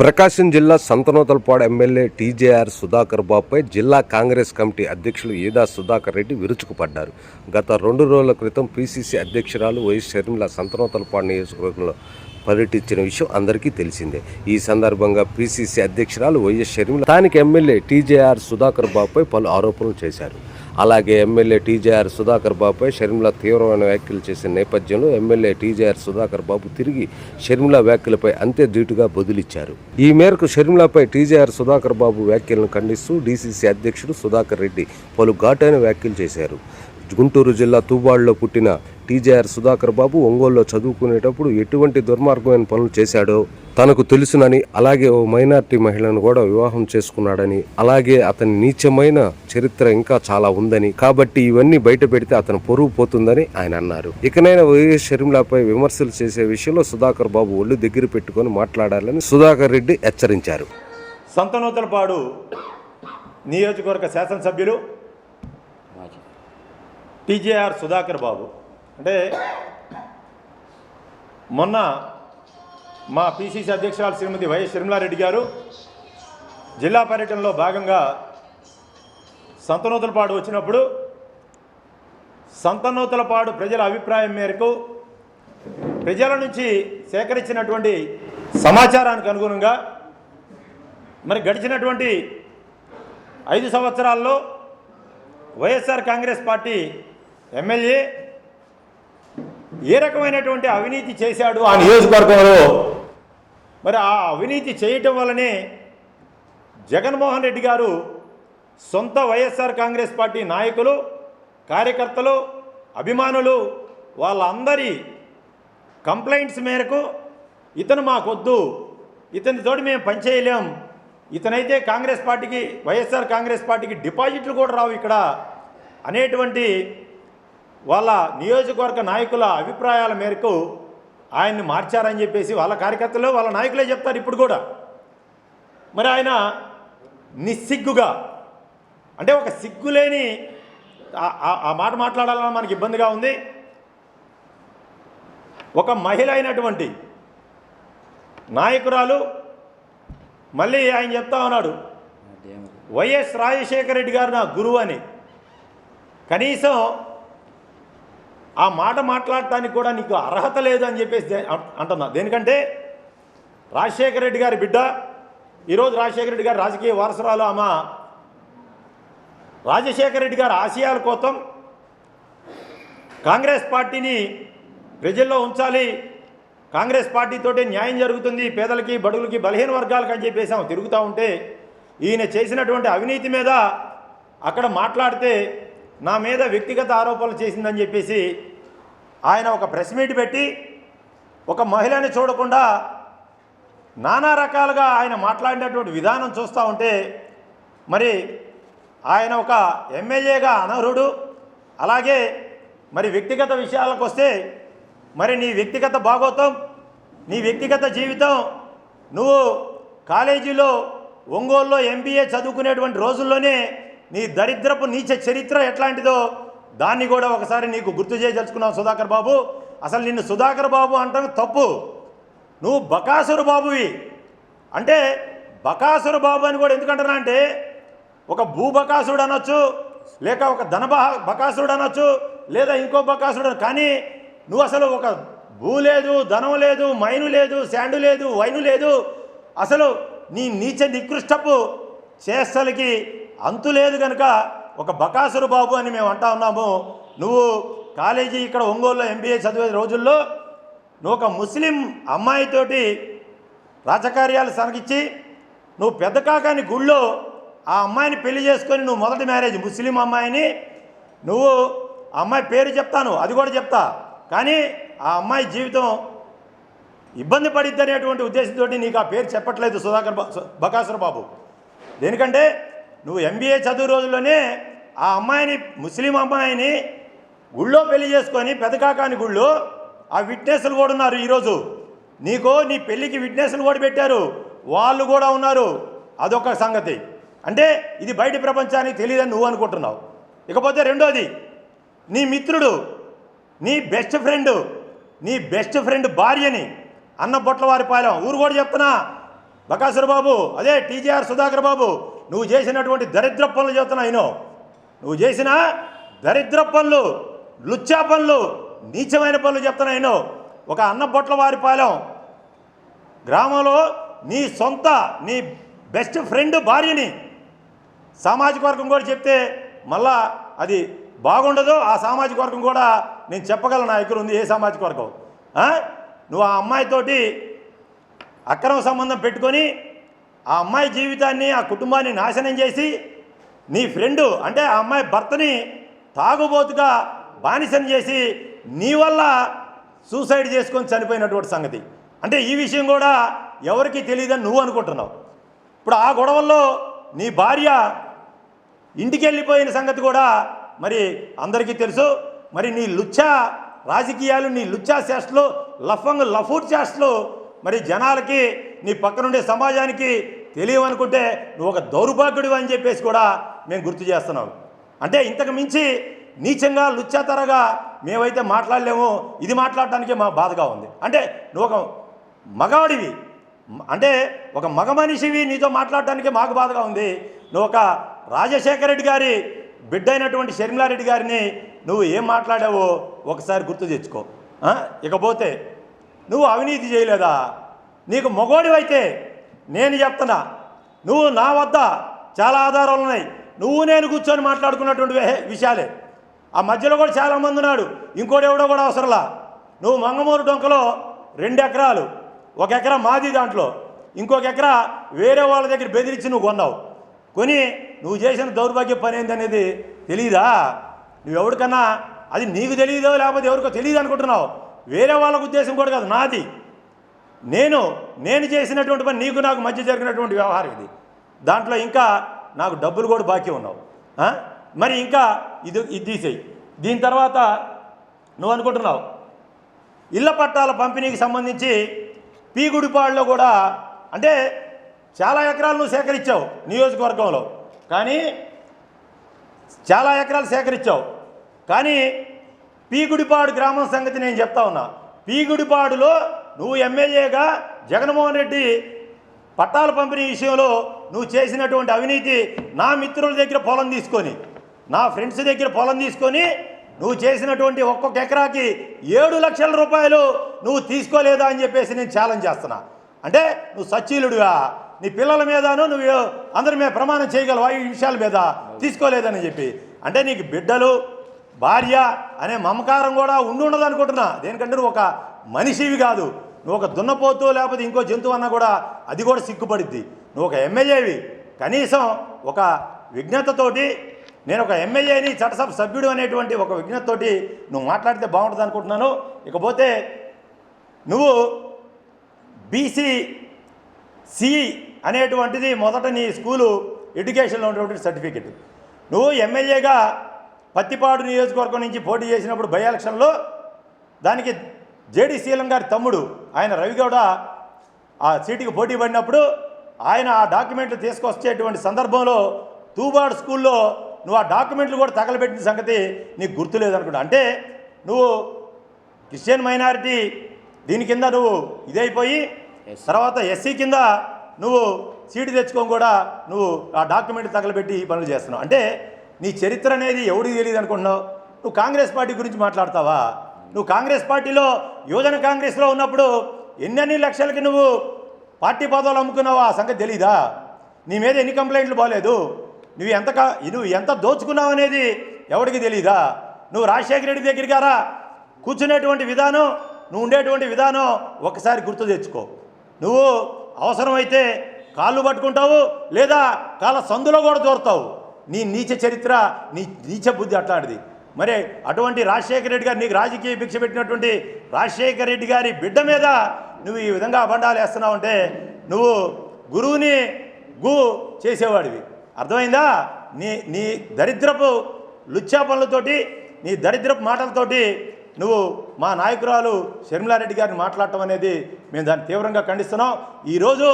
ప్రకాశం జిల్లా Santhanuthalapadu MLA TJR Sudhakar బాబుపై జిల్లా కాంగ్రెస్ కమిటీ అధ్యక్షులు ఈదా సుధాకర్ రెడ్డి విరుచుకుపడ్డారు. గత రెండు రోజుల క్రితం పీసీసీ అధ్యక్షురాలు వైఎస్ షర్మిల సంతనోతలపాడు నియోజకవర్గంలో పర్యటించిన విషయం అందరికీ తెలిసిందే. ఈ సందర్భంగా పీసీసీ అధ్యక్షురాలు వైఎస్ షర్మిల స్థానిక ఎమ్మెల్యే టీజేఆర్ సుధాకర్ బాబుపై పలు ఆరోపణలు చేశారు. అలాగే ఎమ్మెల్యే టీజేఆర్ సుధాకర్ బాబుపై షర్మిల తీవ్రమైన వ్యాఖ్యలు చేసిన నేపథ్యంలో ఎమ్మెల్యే టీజేఆర్ సుధాకర్ బాబు తిరిగి షర్మిల వ్యాఖ్యలపై అంతే ధీటుగా బదులిచ్చారు. ఈ మేరకు షర్మిలపై టీజేఆర్ సుధాకర్ బాబు వ్యాఖ్యలను ఖండిస్తూ డీసీసీ అధ్యక్షుడు సుధాకర్ రెడ్డి పలు ఘాటైన వ్యాఖ్యలు చేశారు. గుంటూరు జిల్లా తూబాడులో పుట్టిన టీజేఆర్ సుధాకర్ బాబు ఒంగోలులో చదువుకునేటప్పుడు ఎటువంటి దుర్మార్గమైన పనులు చేశాడో తనకు తెలుసునని అలాగే ఓ మైనార్టీ మహిళను కూడా వివాహం చేసుకున్నాడని అలాగే అతని నీచమైన చరిత్ర ఇంకా చాలా ఉందని. కాబట్టి ఇవన్నీ బయట పెడితే అతను పొరుగు పోతుందని ఆయన అన్నారు. ఇకనైనా వైఎస్ షర్మిలపై విమర్శలు చేసే విషయంలో సుధాకర్ బాబు ఒళ్ళు దగ్గర పెట్టుకొని మాట్లాడాలని సుధాకర్ రెడ్డి హెచ్చరించారు. సంతనూతలపాడు నియోజకవర్గ శాసనసభ్యులు టీజేఆర్ సుధాకర్ బాబు. అంటే మొన్న మా పిసిసి అధ్యక్షురాలు శ్రీమతి వైఎస్ షర్మిలారెడ్డి గారు జిల్లా పర్యటనలో భాగంగా సంతనూతలపాడు వచ్చినప్పుడు సంతనూతలపాడు ప్రజల అభిప్రాయం మేరకు ప్రజల నుంచి సేకరించినటువంటి సమాచారానికి అనుగుణంగా మరి గడిచినటువంటి ఐదు సంవత్సరాల్లో వైఎస్ఆర్ కాంగ్రెస్ పార్టీ ఎమ్మెల్యే ఏ రకమైనటువంటి అవినీతి చేశాడు ఆ నియోజకవర్గంలో? మరి ఆ అవినీతి చేయటం వల్లనే జగన్మోహన్ రెడ్డి గారు సొంత వైఎస్ఆర్ కాంగ్రెస్ పార్టీ నాయకులు కార్యకర్తలు అభిమానులు వాళ్ళందరి కంప్లైంట్స్ మేరకు ఇతను మాకొద్దు ఇతని తోటి మేము పనిచేయలేం ఇతనైతే కాంగ్రెస్ పార్టీకి వైఎస్ఆర్ కాంగ్రెస్ పార్టీకి డిపాజిట్లు కూడా రావు ఇక్కడ అనేటువంటి వాళ్ళ నియోజకవర్గ నాయకుల అభిప్రాయాల మేరకు ఆయన్ని మార్చారని చెప్పేసి వాళ్ళ కార్యకర్తలు వాళ్ళ నాయకులే చెప్తారు ఇప్పుడు కూడా. మరి ఆయన నిస్సిగ్గుగా అంటే ఒక సిగ్గులేని ఆ- మాట మాట్లాడాలన్న మనకి ఇబ్బందిగా ఉంది. ఒక మహిళ అయినటువంటి నాయకురాలు మళ్ళీ ఆయన చెప్తా ఉన్నాడు వైఎస్ రాజశేఖర రెడ్డి గారు నా గురువు అని. కనీసం ఆ మాట మాట్లాడటానికి కూడా నీకు అర్హత లేదు అని చెప్పేసి అంటున్నా. దేనికంటే రాజశేఖర రెడ్డి గారి బిడ్డ ఈరోజు రాజశేఖర రెడ్డి గారి రాజకీయ వారసురాలు ఆమె. రాజశేఖర రెడ్డి గారి ఆశయాల కోసం కాంగ్రెస్ పార్టీని ప్రజల్లో ఉంచాలి. కాంగ్రెస్ పార్టీతోటే న్యాయం జరుగుతుంది. పేదలకి బడుగులకి బలహీన వర్గాలకు అని చెప్పేసి ఆమె తిరుగుతూ ఉంటే ఈయన చేసినటువంటి అవినీతి మీద అక్కడ మాట్లాడితే నా మీద వ్యక్తిగత ఆరోపణలు చేసిందని చెప్పేసి ఆయన ఒక ప్రెస్ మీట్ పెట్టి ఒక మహిళని చూడకుండా నానా రకాలుగా ఆయన మాట్లాడినటువంటి విధానం చూస్తూ ఉంటే మరి ఆయన ఒక ఎమ్మెల్యేగా అనర్హుడు. అలాగే మరి వ్యక్తిగత విషయాలకు వస్తే మరి నీ వ్యక్తిగత భాగోతం నీ వ్యక్తిగత జీవితం నువ్వు కాలేజీలో ఒంగోలులో ఎంబీఏ చదువుకునేటువంటి రోజుల్లోనే నీ దరిద్రపు నీచ చరిత్ర ఎట్లాంటిదో దాన్ని కూడా ఒకసారి నీకు గుర్తు చేయదలుచుకున్నావు సుధాకర్ బాబు. అసలు నిన్ను సుధాకర్ బాబు అంటాం తప్పు. నువ్వు బకాసురు బాబువి. అంటే బకాసురు బాబు అని కూడా ఎందుకంటున్నా అంటే ఒక భూబకాసుడు అనొచ్చు లేక ఒక ధన బకాసురుడు బకాసుడు అనొచ్చు లేదా ఇంకో బకాసుడు కానీ నువ్వు అసలు ఒక భూ లేదు ధనం లేదు మైను లేదు శాండు లేదు వైను లేదు. అసలు నీ నీచ నికృష్టపు చేష్టలకి అంతు లేదు కనుక ఒక బకాసురు బాబు అని మేము అంటా ఉన్నాము. నువ్వు కాలేజీ ఇక్కడ ఒంగోలులో ఎంబీఏ చదివే రోజుల్లో నువ్వు ఒక ముస్లిం అమ్మాయితోటి రాజకార్యాలు సనగిచ్చి నువ్వు పెద్ద కాకాని గుళ్ళో ఆ అమ్మాయిని పెళ్ళి చేసుకొని నువ్వు మొదటి మ్యారేజ్ ముస్లిం అమ్మాయిని నువ్వు ఆ అమ్మాయి పేరు చెప్తాను అది కూడా చెప్తా. కానీ ఆ అమ్మాయి జీవితం ఇబ్బంది పడిద్ది అనేటువంటి ఉద్దేశంతో నీకు ఆ పేరు చెప్పట్లేదు సుధాకర్ బా- బకాసుర బాబు. దేనికంటే నువ్వు ఎంబీఏ చదువు రోజుల్లోనే ఆ అమ్మాయిని ముస్లిం అమ్మాయిని గుళ్ళో పెళ్ళి చేసుకొని పెదకాకాని గుళ్ళు ఆ విట్నెస్లు కూడా ఉన్నారు ఈరోజు. నీకు నీ పెళ్ళికి విట్నెస్లు కూడా పెట్టారు. వాళ్ళు కూడా ఉన్నారు. అదొక సంగతి. అంటే ఇది బయట ప్రపంచానికి తెలియదని నువ్వు అనుకుంటున్నావు. ఇకపోతే రెండోది నీ మిత్రుడు నీ బెస్ట్ ఫ్రెండ్ నీ బెస్ట్ ఫ్రెండ్ భార్యని అన్న బొట్ల వారి పాలెం ఊరు కూడా చెప్తున్నా. బకాసుర బాబు అదే టీజీఆర్ సుధాకర్ బాబు నువ్వు చేసినటువంటి దరిద్ర పనులు చెప్తున్నా అయినో. నువ్వు చేసిన దరిద్ర పనులు లుచ్చా పనులు నీచమైన పనులు చెప్తున్నాయినో ఒక అన్న బొట్ల వారి పాలెం. గ్రామంలో నీ సొంత నీ బెస్ట్ ఫ్రెండ్ భార్యని సామాజిక వర్గం కూడా చెప్తే మళ్ళా అది బాగుండదు ఆ సామాజిక వర్గం కూడా నేను చెప్పగలను నా దగ్గర ఉంది ఏ సామాజిక వర్గం. నువ్వు ఆ అమ్మాయితోటి అక్రమ సంబంధం పెట్టుకొని ఆ అమ్మాయి జీవితాన్ని ఆ కుటుంబాన్ని నాశనం చేసి నీ ఫ్రెండు అంటే ఆ అమ్మాయి భర్తని తాగుబోతుగా బానిసని చేసి నీ వల్ల సూసైడ్ చేసుకొని చనిపోయినటువంటి సంగతి. అంటే ఈ విషయం కూడా ఎవరికీ తెలియదని నువ్వు అనుకుంటున్నావు. ఇప్పుడు ఆ గొడవల్లో నీ భార్య ఇంటికి వెళ్ళిపోయిన సంగతి కూడా మరి అందరికీ తెలుసు. మరి నీ లుచ్చా రాజకీయాలు నీ లుచ్చా చేష్టలు లఫంగ్ లఫూర్ చేష్టలు మరి జనాలకి నీ పక్కనుండే సమాజానికి తెలియవనుకుంటే నువ్వు ఒక దౌర్భాగ్యుడు అని చెప్పేసి కూడా మేము గుర్తు చేస్తున్నాం అంటే ఇంతకు మించి నీచంగా లుచ్చాతరగా మేమైతే మాట్లాడలేము. ఇది మాట్లాడటానికే మా బాధగా ఉంది. అంటే నువ్వు ఒక మగవాడివి అంటే ఒక మగ మనిషివి నీతో మాట్లాడటానికి మాకు బాధగా ఉంది. నువ్వు ఒక రాజశేఖర రెడ్డి గారి బిడ్డ అయినటువంటి షర్మిలారెడ్డి గారిని నువ్వు ఏం మాట్లాడావో ఒకసారి గుర్తు తెచ్చుకో. ఇకపోతే నువ్వు అవినీతి చేయలేదా? నీకు మొగోడివైతే నేను చెప్తున్నా నువ్వు నా వద్ద చాలా ఆధారాలు ఉన్నాయి. నువ్వు నేను కూర్చొని మాట్లాడుకున్నటువంటి విషయాలే. ఆ మధ్యలో కూడా చాలామంది ఉన్నాడు ఇంకోటి ఎవడో కూడా అవసరంలా. నువ్వు మంగమూరు డొంకలో రెండు ఎకరాలు ఒక ఎకరా మాది దాంట్లో. ఇంకొక ఎకరా వేరే వాళ్ళ దగ్గర బెదిరించి నువ్వు కొన్నావు. కొని నువ్వు చేసిన దౌర్భాగ్య పని ఏంటనేది తెలియదా నువ్వు ఎవరికన్నా అది నీకు తెలియదో లేకపోతే ఎవరికో తెలియదు అనుకుంటున్నావు వేరే వాళ్ళకు ఉద్దేశం కూడా కాదు నాది. నేను నేను చేసినటువంటి పని నీకు నాకు మధ్య జరిగినటువంటి వ్యవహారం ఇది. దాంట్లో ఇంకా నాకు డబ్బులు కూడా బాకీ ఉన్నావు. మరి ఇంకా ఇది ఇది తీసేయి. దీని తర్వాత నువ్వు అనుకుంటున్నావు ఇళ్ళ పట్టాల పంపిణీకి సంబంధించి పీగుడిపాడులో కూడా అంటే చాలా ఎకరాలు నువ్వు సేకరించావు నియోజకవర్గంలో. కానీ చాలా ఎకరాలు సేకరించావు. కానీ పీగుడిపాడు గ్రామం సంగతి నేను చెప్తా ఉన్నా. పీగుడిపాడులో నువ్వు ఎమ్మెల్యేగా జగన్మోహన్ రెడ్డి పట్టాల పంపిణీ విషయంలో నువ్వు చేసినటువంటి అవినీతి నా మిత్రుల దగ్గర పొలం తీసుకొని నా ఫ్రెండ్స్ దగ్గర పొలం తీసుకొని నువ్వు చేసినటువంటి ఒక్కొక్క ఎకరాకి ఏడు లక్షల రూపాయలు నువ్వు తీసుకోలేదా అని చెప్పేసి నేను ఛాలెంజ్ చేస్తున్నా. అంటే నువ్వు సచ్చీలుడుగా నీ పిల్లల మీదను నువ్వు అందరి మీద ప్రమాణం చేయగలవా? ఈ విషయాల మీద తీసుకోలేదని చెప్పి. అంటే నీకు బిడ్డలు భార్య అనే మమకారం కూడా ఉండి ఉండదు అనుకుంటున్నా. దేనికంటే నువ్వు ఒక మనిషివి కాదు. నువ్వు ఒక దున్నపోతు లేకపోతే ఇంకో జంతువు అన్నా కూడా అది కూడా సిగ్గుపడిద్ది. నువ్వు ఒక ఎమ్మెల్యేవి కనీసం ఒక విజ్ఞతతోటి నేను ఒక ఎమ్మెల్యేని చట్టసభ సభ్యుడు అనేటువంటి ఒక విజ్ఞతతోటి నువ్వు మాట్లాడితే బాగుంటుంది అనుకుంటున్నాను. ఇకపోతే నువ్వు బీసీ సి అనేటువంటిది మొదట నీ స్కూలు ఎడ్యుకేషన్లో ఉన్నటువంటి సర్టిఫికెట్. నువ్వు ఎమ్మెల్యేగా పత్తిపాడు నియోజకవర్గం నుంచి పోటీ చేసినప్పుడు బై ఎలక్షన్లో దానికి జేడి శీలం గారి తమ్ముడు ఆయన రవిగౌడ ఆ సీటుకి పోటీ పడినప్పుడు ఆయన ఆ డాక్యుమెంట్లు తీసుకొచ్చేటువంటి సందర్భంలో తూబాడు స్కూల్లో నువ్వు ఆ డాక్యుమెంట్లు కూడా తగలబెట్టిన సంగతి నీకు గుర్తులేదనుకుంటా. అంటే నువ్వు క్రిస్టియన్ మైనారిటీ దీని కింద నువ్వు ఇదైపోయి తర్వాత ఎస్సీ కింద నువ్వు సీటు తెచ్చుకొని కూడా నువ్వు ఆ డాక్యుమెంట్ తగలబెట్టి ఈ పనులు చేస్తున్నావు. అంటే నీ చరిత్ర అనేది ఎవడికి తెలియదు అనుకుంటున్నావు నువ్వు కాంగ్రెస్ పార్టీ గురించి మాట్లాడతావా? నువ్వు కాంగ్రెస్ పార్టీలో యువజన కాంగ్రెస్లో ఉన్నప్పుడు ఎన్నెన్ని లక్షలకి నువ్వు పార్టీ పదవులు అమ్ముకున్నావు ఆ సంగతి తెలీదా? నీ మీద ఎన్ని కంప్లైంట్లు బాగాలేదు నువ్వు ఎంత కా నువ్వు ఎంత దోచుకున్నావు అనేది ఎవరికి తెలీదా? నువ్వు రాజశేఖర రెడ్డి దగ్గరికారా కూర్చునేటువంటి విధానం నువ్వు ఉండేటువంటి విధానం ఒకసారి గుర్తు తెచ్చుకో. నువ్వు అవసరమైతే కాళ్ళు పట్టుకుంటావు లేదా కాళ్ళ సందులో కూడా దూరతావు. నీ నీచ చరిత్ర నీ నీచ బుద్ధి అట్లాంటిది. మరి అటువంటి రాజశేఖర రెడ్డి గారు నీకు రాజకీయ భిక్ష పెట్టినటువంటి రాజశేఖర రెడ్డి గారి బిడ్డ మీద నువ్వు ఈ విధంగా అబండాలు వేస్తున్నావు అంటే నువ్వు గురువుని గు చేసేవాడివి. అర్థమైందా? నీ నీ దరిద్రపు లుచ్చా పనులతోటి నీ దరిద్రపు మాటలతోటి నువ్వు మా నాయకురాలు షర్మిలారెడ్డి గారిని మాట్లాడటం అనేది మేము దాన్ని తీవ్రంగా ఖండిస్తున్నాం. ఈరోజు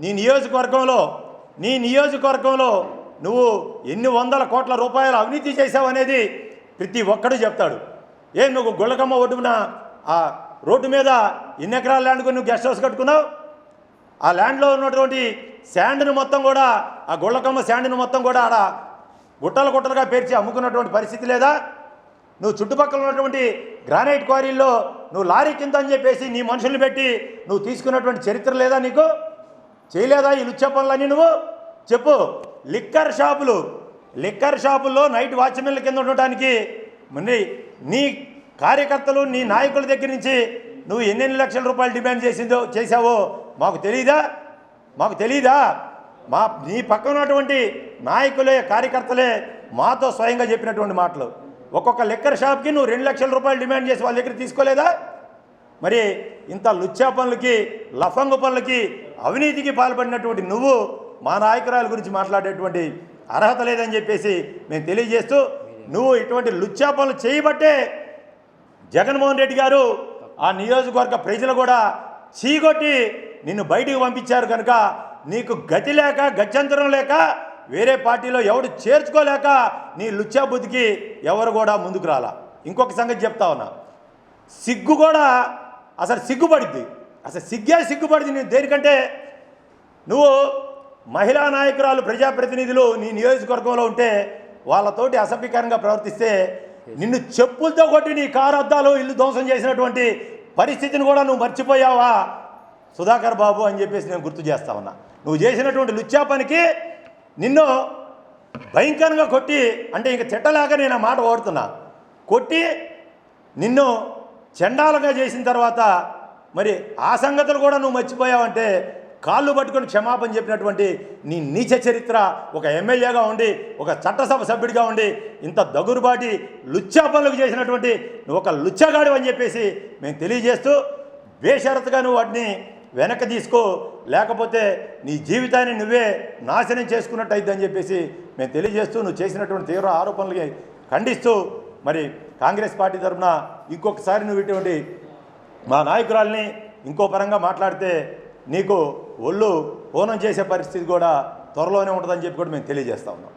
నీ నియోజకవర్గంలో నీ నియోజకవర్గంలో నువ్వు ఎన్ని వందల కోట్ల రూపాయల అవినీతి చేశావు అనేది ప్రతి ఒక్కడు చెప్తాడు. ఏం నువ్వు గుళ్ళకమ్మ ఒడ్డున ఆ రోడ్డు మీద ఎన్ని ఎకరాల ల్యాండ్ కొని నువ్వు గెస్ట్ హౌస్ కట్టుకున్నావు? ఆ ల్యాండ్లో ఉన్నటువంటి శాండ్ను మొత్తం కూడా ఆ గుళ్ళకమ్మ శాండ్ను మొత్తం కూడా ఆడ గుట్టలు గుట్టలుగా పేర్చి అమ్ముకున్నటువంటి పరిస్థితి లేదా? నువ్వు చుట్టుపక్కల ఉన్నటువంటి గ్రానైట్ క్వారీల్లో నువ్వు లారీ కింద అని చెప్పేసి నీ మనుషుల్ని పెట్టి నువ్వు తీసుకున్నటువంటి చరిత్ర లేదా నీకు? చేయలేదా ఈ లుచ్చ పనులన్నీ నువ్వు? చెప్పు. లిక్కర్ షాపులు లిక్కర్ షాపుల్లో నైట్ వాచ్మెన్ల కింద ఉండటానికి. మరి నీ కార్యకర్తలు నీ నాయకుల దగ్గర నుంచి నువ్వు ఎన్నెన్ని లక్షల రూపాయలు డిమాండ్ చేసిందో చేశావో మాకు తెలియదా మాకు తెలియదా మా నీ పక్కన ఉన్నటువంటి నాయకులే కార్యకర్తలే మాతో స్వయంగా చెప్పినటువంటి మాటలు. ఒక్కొక్క లిక్కర్ షాప్కి నువ్వు రెండు లక్షల రూపాయలు డిమాండ్ చేసి వాళ్ళ దగ్గర తీసుకోలేదా? మరి ఇంత లుచ్చా పనులకి లఫంగు పనులకి అవినీతికి పాల్పడినటువంటి నువ్వు మా నాయకురాల గురించి మాట్లాడేటువంటి అర్హత లేదని చెప్పేసి మేము తెలియజేస్తూ నువ్వు ఇటువంటి లుచ్చా పనులు చేయబట్టే జగన్మోహన్ రెడ్డి గారు ఆ నియోజకవర్గ ప్రజలు కూడా చీగొట్టి నిన్ను బయటికి పంపించారు కనుక నీకు గతి లేక గత్యంతరం లేక వేరే పార్టీలో ఎవడు చేర్చుకోలేక నీ లుచ్చా బుద్ధికి ఎవరు కూడా ముందుకు రాలా. ఇంకొక సంగతి చెప్తా ఉన్నా. సిగ్గు కూడా అసలు సిగ్గుపడిద్ది. అసలు సిగ్గే సిగ్గుపడింది నేను దేనికంటే నువ్వు మహిళా నాయకురాలు ప్రజాప్రతినిధులు నీ నియోజకవర్గంలో ఉంటే వాళ్ళతోటి అసభ్యకరంగా ప్రవర్తిస్తే నిన్ను చెప్పులతో కొట్టి నీ కారు అద్దాలు ఇల్లు ధ్వంసం చేసినటువంటి పరిస్థితిని కూడా నువ్వు మర్చిపోయావా? సుధాకర్ బాబు అని చెప్పేసి నేను గుర్తు చేస్తా ఉన్నా. నువ్వు చేసినటువంటి లుచ్చా పనికి నిన్ను భయంకరంగా కొట్టి అంటే ఇంక తిట్టలేక నేను ఆ మాట ఓడుతున్నా. కొట్టి నిన్ను చండాలంగా చేసిన తర్వాత మరి ఆ సంగతులు కూడా నువ్వు మర్చిపోయావంటే కాళ్ళు పట్టుకొని క్షమాపణ చెప్పినటువంటి నీ నీచ చరిత్ర ఒక ఎమ్మెల్యేగా ఉండి ఒక చట్టసభ సభ్యుడిగా ఉండి ఇంత దగురుబాటి లుచ్చా పనులకు చేసినటువంటి నువ్వు ఒక లుచ్చగాడు అని చెప్పేసి మేము తెలియజేస్తూ బేషరతుగా నువ్వు వాటిని వెనక్కి తీసుకో లేకపోతే నీ జీవితాన్ని నువ్వే నాశనం చేసుకున్నట్టు అని చెప్పేసి మేము తెలియజేస్తూ నువ్వు చేసినటువంటి తీవ్ర ఆరోపణలకి ఖండిస్తూ మరి కాంగ్రెస్ పార్టీ తరఫున ఇంకొకసారి నువ్వు ఇటువంటి మా నాయకురాల్ని ఇంకో పరంగా మాట్లాడితే నీకు ఒళ్ళు ఓనం చేసే పరిస్థితి కూడా త్వరలోనే ఉంటుందని చెప్పి కూడా మేము తెలియజేస్తా ఉన్నాం.